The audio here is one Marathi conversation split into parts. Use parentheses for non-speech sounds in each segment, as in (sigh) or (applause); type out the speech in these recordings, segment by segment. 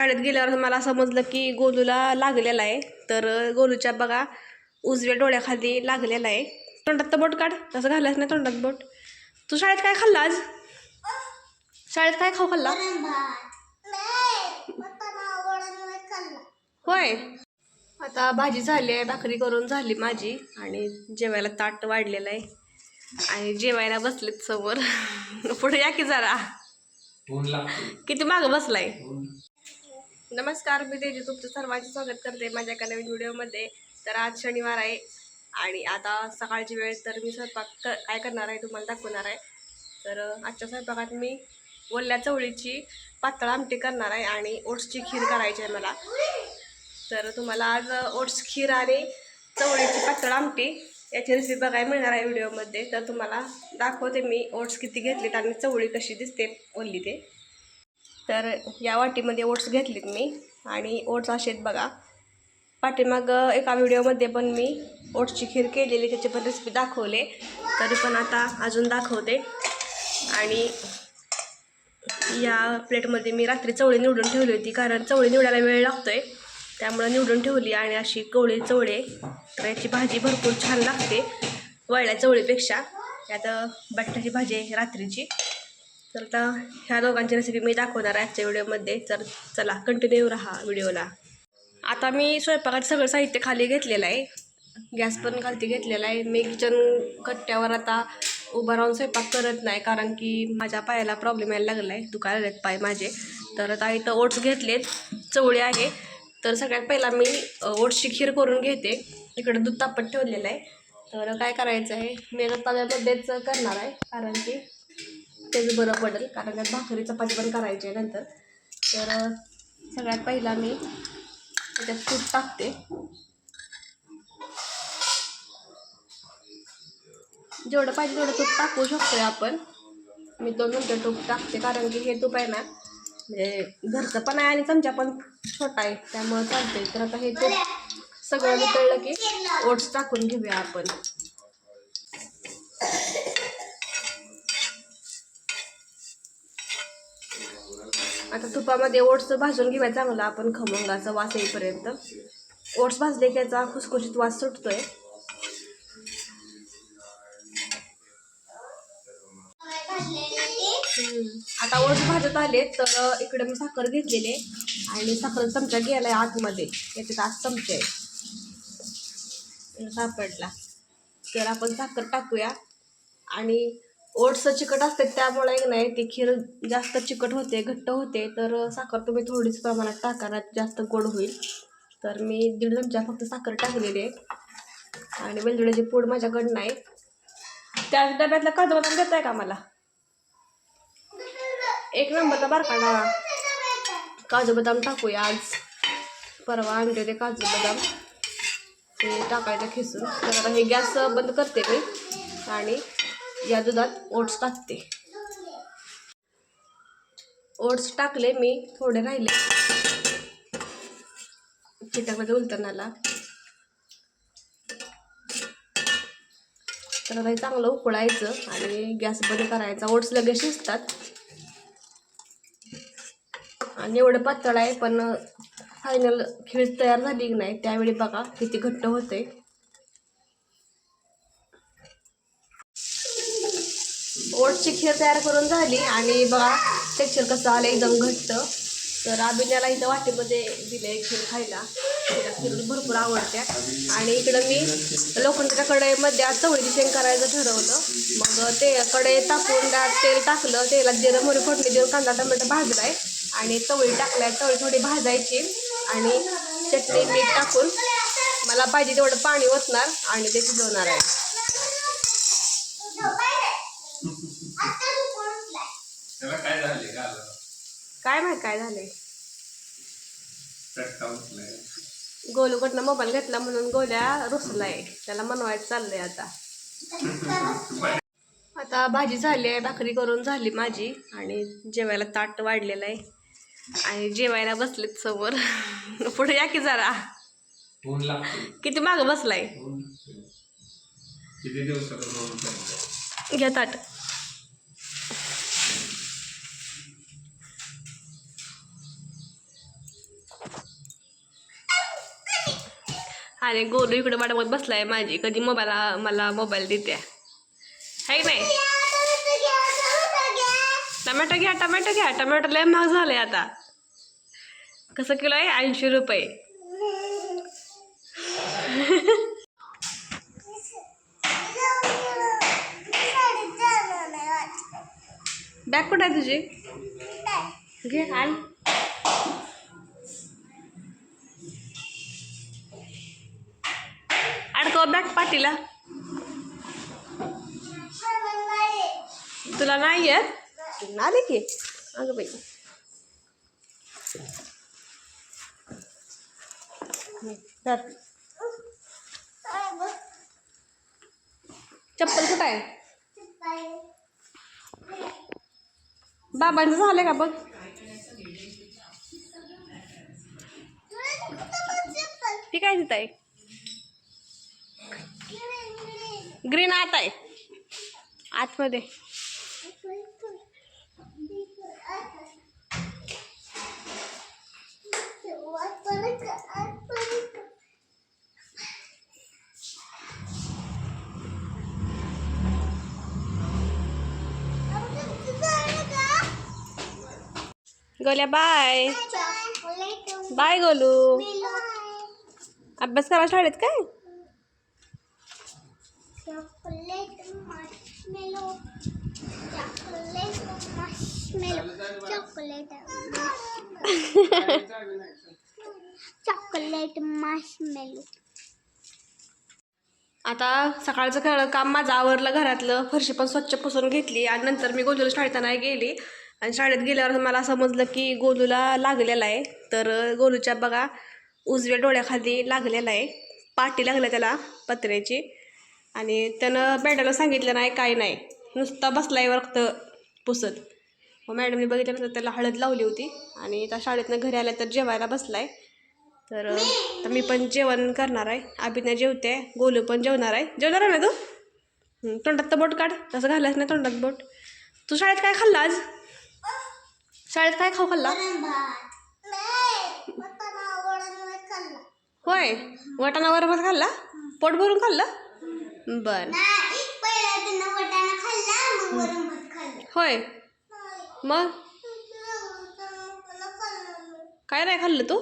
शाळेत गेल्यावर मला समजलं की गोलूला लागलेला आहे. तर गोलूच्या बघा उजव्या डोळ्याखाली लागलेला आहे. तोंडात तर बोट काढ तसं घालायच नाही तोंडात बोट. तू शाळेत काय खाल्लं आज? शाळेत काय खाऊ खाल्ला? होय. आता भाजी झाली आहे भाकरी करून झाली माझी आणि जेवायला ताट वाढलेलं आहे. आणि जेवायला बसलेत समोर. पुढे या की जरा. किती मागं बसलाय? नमस्कार मी तेजी. तुमचं सर्वांचे स्वागत करते माझ्या एका नवीन व्हिडिओमध्ये. तर आज शनिवार आहे आणि आता सकाळची वेळ तर मी स्वयंपाक क काय करणार आहे तुम्हाला दाखवणार आहे. तर आजच्या स्वयंपाकात मी ओल्या चवळीची पातळ आमटी करणार आहे आणि ओट्सची खीर करायची आहे मला. तर तुम्हाला आज ओट्स खीर आणि चवळीची पातळ आमटी याची रेसिपी बघायला मिळणार आहे व्हिडिओमध्ये. तर तुम्हाला दाखवते मी ओट्स किती घेतलेत आणि चवळी कशी दिसते ओल्ली ते. तर या वाटीमध्ये ओट्स घेतलेत मी आणि ओट्स असे आहेत बघा. पाठीमाग एका व्हिडिओमध्ये पण मी ओट्सची खीर केलेली त्याची पण रेसिपी दाखवले. तरी पण आता अजून दाखवते. आणि या प्लेटमध्ये मी रात्री चवळी निवडून ठेवली होती कारण चवळी निवडायला वेळ लागतोय. त्यामुळं निवडून ठेवली आणि अशी कवळी चवळी तर याची भाजी भरपूर छान लागते वळल्या चवळीपेक्षा. यात बटाट्याची भाजी आहे रात्रीची. तर आता ह्या दोघांची रेसिपी मी दाखवणार आहे आजच्या व्हिडिओमध्ये. तर चला कंटिन्यू राहा व्हिडिओला. आता मी स्वयंपाकात सगळं साहित्य खाली घेतलेलं आहे. गॅस पण खालती घेतलेला आहे. मी किचन कट्ट्यावर आता उभा राहून स्वयंपाक करत नाही कारण की माझ्या पायाला प्रॉब्लेम यायला लागला आहे दुखायला आहेत पाय माझे. तर आता इथं ओट्स घेतलेत. चवळी आहे. तर सगळ्यात पहिला मी ओट्सची खीर करून घेते. इकडं दूध तापत ठेवलेलं आहे. तर काय करायचं आहे मी आता तव्यामध्येच करणार आहे कारण की तेच बरं पडेल कारण त्यात भाकरी चपाती पण करायची आहे नंतर. तर सगळ्यात पहिला मी त्याच्यात तूप टाकते. जेवढं पाहिजे तेवढं तूप टाकू शकतो आपण. मी दोन मिनटं तूप टाकते कारण की हे तूप आहे ना म्हणजे घरचं पण आहे आणि चमचा पण छोटा आहे त्यामुळं चालते तर आता हे तूप सगळं कळलं की ओट्स टाकून घेऊया आपण. आता तुपामध्ये ओट्स भाजून घेऊया चांगला आपण खमंगाचा वास येईपर्यंत. ओट्स भाजले की याचा खुसखुशीत वास सुटतोय. आता ओट्स भाजत आले तर इकडे मी साखर घेतलेली आहे. आणि साखर चमचा गेलाय आतमध्ये. याच्यात आज चमचे सापडला. तर आपण साखर टाकूया. आणि ओट्स चिकट असते त्यामुळे एक नाही ती खीर जास्त चिकट होते घट्ट होते तर साखर तुम्ही थोडीच प्रमाणात टाका ना जास्त गोड होईल. तर मी दीड चमचा फक्त साखर टाकलेली आहे. आणि वेलदुड्याची पूड माझ्याकडं नाही त्या डब्यातला काजू बदाम देत आहे का मला एक नंबरचा बारकाना काजू बदाम टाकूया आज. परवा आणते ते काजू बदाम. ते टाकायचं खिसून. तर आता हे गॅस बंद करते मी. आणि या दुधात ओट्स टाकते. ओट्स टाकले मी थोडे राहिले. पिठामध्ये उलटणाला तर हे चांगलं उकळायचं आणि गॅस बंद करायचा. ओट्स लगेच शिजतात. आणि एवढं पातळ आहे पण फायनल खीर तयार झाली की नाही त्यावेळी बघा किती घट्ट होते ओटची खीर तयार करून झाली आणि बघा टेक्चर कसं आलं एकदम घट्ट. तर अभिनयाला इथं वाटेमध्ये दिले खीर खायला. तिला खीर भरपूर आवडते. आणि इकडं मी लोखंडाच्या कढईमध्ये आज चवळीची शेंग करायचं ठरवलं. मग ते कढई टाकून त्यात तेल टाकलं तेलात जिरं मोरी फोडणी देऊन कांदा टोमॅटो भाजलाय. आणि चवळी टाकलाय चवळी थोडी भाजायची. आणि चटणी मीठ टाकून मला पाहिजे तेवढं पाणी ओतणार आणि ते शिजवणार आहे. काय झाले? का काय माहीत काय चटका उठलाय गोलूकडनं मोबाईल घेतला म्हणून गोल्या रुसलाय. त्याला मनवायचं चाललंय आता. आता भाजी झाली आहे भाकरी करून झाली माझी आणि जेवायला ताट वाढलेलं आहे. आणि जेवायला बसलेत समोर. पुढे या की जरा. किती मागं बसलाय? घ्या ताट. आणि गोलू इकडे वाटवत बसलाय माझी. कधी मोबाईल मला मोबाईल देते है नाही? टमॅटो घ्या टमॅटो घ्या. टमॅटो लय महाग झाले आता. कसं किलो आहे? ऐंशी रुपये. बॅग कुठे आहे तुझी? घे आण. बॅग पाठीला तुला नाही येत? आले की? अगं बाई. चप्पल कुठं आहे? बाबांचं झालं का बघ? ठीक आहे तिथं आहे ग्रीन आत आहे. आतमध्ये. गोल्या बाय बाय गोलू. अभ्यास करा शाळेत काय? Chocolate marshmallow chocolate chocolate chocolate आता सकाळचं खेळ काम माझं आवरलं घरातलं. फरशी पण स्वच्छ पुसून घेतली आणि नंतर मी गोलूला शाळेत नाही गेली. आणि शाळेत गेल्यावर मला समजलं की गोलूला लागलेला आहे. तर गोलूच्या बघा उजव्या डोळ्याखाली लागलेला आहे. पाठी लागल्या त्याला पत्र्याची. आणि त्यानं मॅडमला सांगितलं नाही काय नाही. नुसता बसलाय रक्त पुसत. मग मॅडमने बघितल्यानंतर त्याला हळद लावली होती आणि त्या शाळेतनं घरी आल्या तर जेवायला बसलाय. तर मी पण जेवण करणार आहे. अभिनय जेवते गोलू पण जेवणार आहे. जेवणार आहे ना तू? तोंडात तर बोट काढ. तसं घालायच नाही तोंडात बोट. तू शाळेत काय खाल्लं आज? शाळेत काय खाऊ खाल्ला? होय वाटाणावर भात खाल्ला? पोट भरून खाल्लं? बर. पहिला तिनं वटाणा खाल्ला मग वरण भात खाल्ला. होय. मग? काय नाही खाल्लं तू?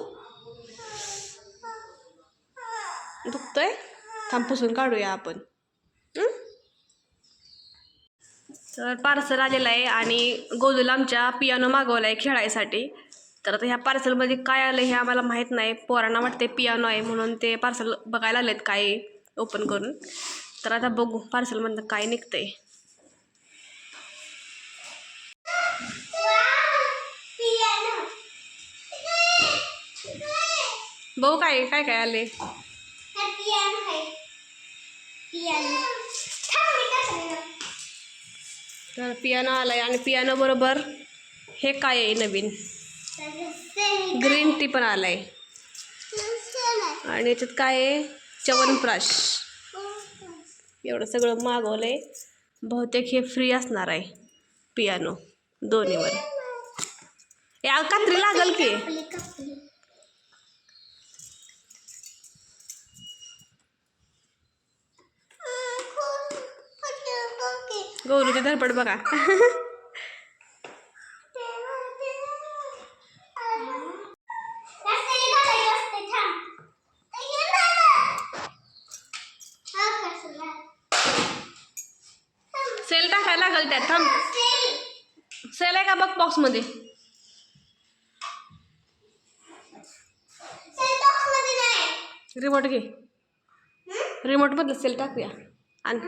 दुखतोय? थांब पुसून काढूया आपण? तर पार्सल आलेलं आहे आणि गोलूला आमच्या पियानो मागवला आहे खेळायसाठी. तर आता ह्या पार्सलमध्ये काय आलं हे आम्हाला माहीत नाही. पोरांना वाटते पियानो आहे म्हणून ते पार्सल बघायला आलेत काय ओपन करून. तर आता बघू पार्सलमधनं काय निघतंय. पियानो बघू काय काय काय आले आहे पियानो तर पियानो आलाय आणि पियानो बरोबर हे काय आहे नवीन? ग्रीन टी पण आलाय. आहे. आणि याच्यात काय आहे? च्यवनप्राश. एवढं सगळं मागवलंय. बहुतेक हे फ्री असणार आहे पियानो दोन्हीवर. या कात्री लागल की. गौरीची धडपड बघा (laughs) सेल टाकायला लागल त्यात थांब सेल आहे का बघ बॉक्समध्ये रिमोट घे. रिमोटमधलं सेल टाकूया. आणि.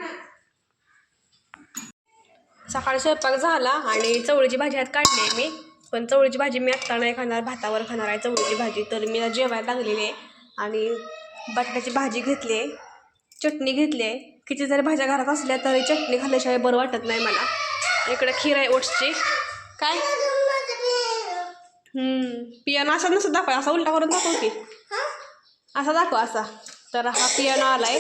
सकाळी स्वयंपाक झाला आणि चवळीची भाजी आत काढली आहे मी. पण चवळीची भाजी मी आत्ता नाही खाणार भातावर खाणार आहे चवळीची भाजी. तर मी जेवायला लागलेली आहे. आणि बटाट्याची भाजी घेतली आहे. चटणी घेतली आहे. किती जरी भाज्या घरात असल्या तरी चटणी खाल्ल्याशिवाय बरं वाटत नाही मला. इकडं खीर आहे ओट्सची. काय? पियाना असा नसत दाखवा असा उलटा करून दाखव की. असा दाखव असा. तर हा पियानो आला आहे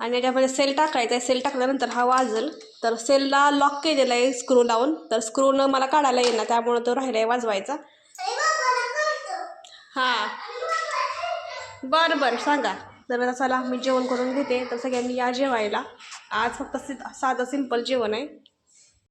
आणि याच्यामध्ये सेल टाकायचा आहे सेल टाकल्यानंतर हा वाजल. तर सेलला लॉक केलेला आहे स्क्रू लावून. तर स्क्रूनं मला काढायला येणार त्यामुळं तो राहिला आहे वाजवायचा. हां. बरं बरं सांगा. तर चला मी जेवण करून घेते. तर सगळ्यांनी या जेवायला. आज फक्त साधं सिंपल जेवण आहे.